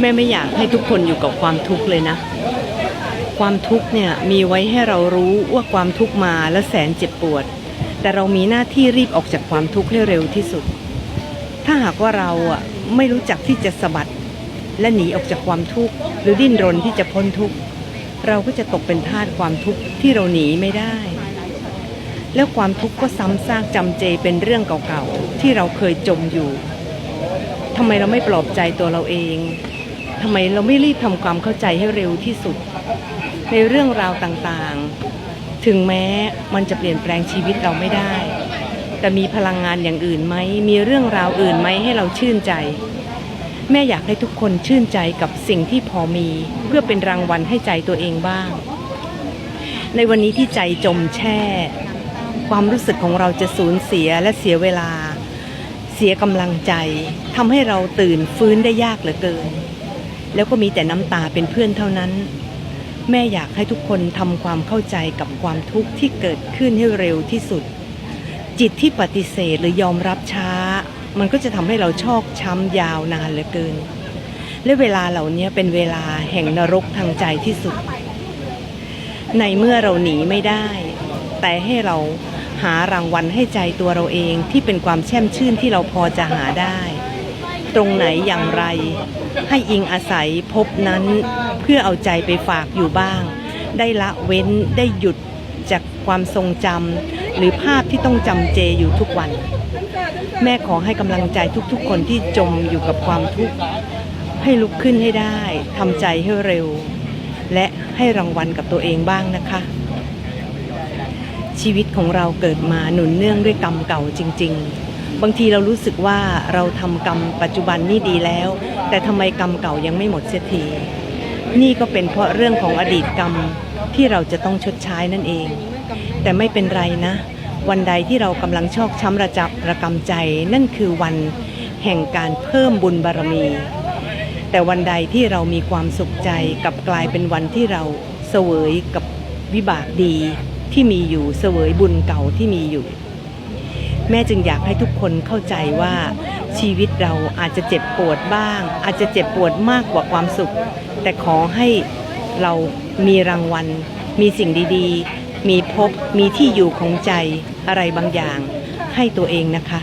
แม่ไม่อยากให้ทุกคนอยู่กับความทุกข์เลยนะ ความทุกข์เนี่ยมีไว้ให้เรารู้ว่าความทุกข์มาและแสนเจ็บปวด แต่เรามีหน้าที่รีบออกจากความทุกข์ให้เร็วที่สุด ถ้าหากว่าเราอะไม่รู้จักที่จะสะบัด และหนีออกจากความทุกข์หรือดิ้นรนที่จะพ้นทุกข์เราก็จะตกเป็นทาสความทุกข์ที่เราหนีไม่ได้ แล้วความทุกข์ก็ซ้ำซากจำเจเป็นเรื่องเก่าๆที่เราเคยจมอยู่ทำไมเราไม่ปลอบใจตัวเราเอง ทำไมเราไม่รีบทำความเข้าใจให้เร็วที่สุด ในเรื่องราวต่างๆ ถึงแม้มันจะเปลี่ยนแปลงชีวิตเราไม่ได้ แต่มีพลังงานอย่างอื่นไหม มีเรื่องราวอื่นไหมให้เราชื่นใจ แม่อยากให้ทุกคนชื่นใจกับสิ่งที่พอมี เพื่อเป็นรางวัลให้ใจตัวเองบ้าง ในวันนี้ที่ใจจมแช่ ความรู้สึกของเราจะสูญเสียและเสียเวลา เสียกำลังใจทำให้เราตื่นฟื้นได้ยากเหลือเกิน แล้วก็มีแต่น้ำตาเป็นเพื่อนเท่านั้น แม่อยากให้ทุกคนทำความเข้าใจกับความทุกข์ที่เกิดขึ้นให้เร็วที่สุด จิตที่ปฏิเสธหรือยอมรับช้า มันก็จะทำให้เราชอกช้ำยาวนานเหลือเกิน และเวลาเหล่านี้เป็นเวลาแห่งนรกทางใจที่สุด ในเมื่อเราหนีไม่ได้ แต่ให้เราหารางวัลให้ใจตัวเราเองที่เป็นความแช่มชื่นที่เราพอจะหาได้ ตรงไหนอย่างไร ให้อิงอาศัยพบนั้นเพื่อเอาใจไปฝากอยู่บ้าง ได้ละเว้นได้หยุดจากความทรงจำหรือภาพที่ต้องจำเจอยู่ทุกวัน แม่ขอให้กำลังใจทุกๆ คนที่จมอยู่กับความทุกข์ให้ลุกขึ้นให้ได้ทำใจให้เร็ว และให้รางวัลกับตัวเองบ้างนะคะ ชีวิตของเราเกิดมาหนุนเนื่องด้วยกรรมเก่าจริง ๆ บางทีเรารู้สึกว่าเราทำกรรมปัจจุบันนี่ดีแล้ว แต่ทำไมกรรมเก่ายังไม่หมดเสียทีนี่ก็เป็นเพราะเรื่องของอดีตกรรมที่เราจะต้องชดใช้นั่นเอง แต่ไม่เป็นไรนะ วันใดที่เรากำลังชอกช้ำระจับระกำใจ นั่นคือวันแห่งการเพิ่มบุญบารมี แต่วันใดที่เรามีความสุขใจกับกลายเป็นวันที่เราเสวยกับวิบากดีที่มีอยู่เสวยบุญเก่าที่มีอยู่ แม่จึงอยากให้ทุกคนเข้าใจว่าชีวิตเราอาจจะเจ็บปวดบ้าง อาจจะเจ็บปวดมากกว่าความสุข แต่ขอให้เรามีรางวัล มีสิ่งดีๆ มีพบมีที่อยู่ของใจอะไรบางอย่างให้ตัวเองนะคะ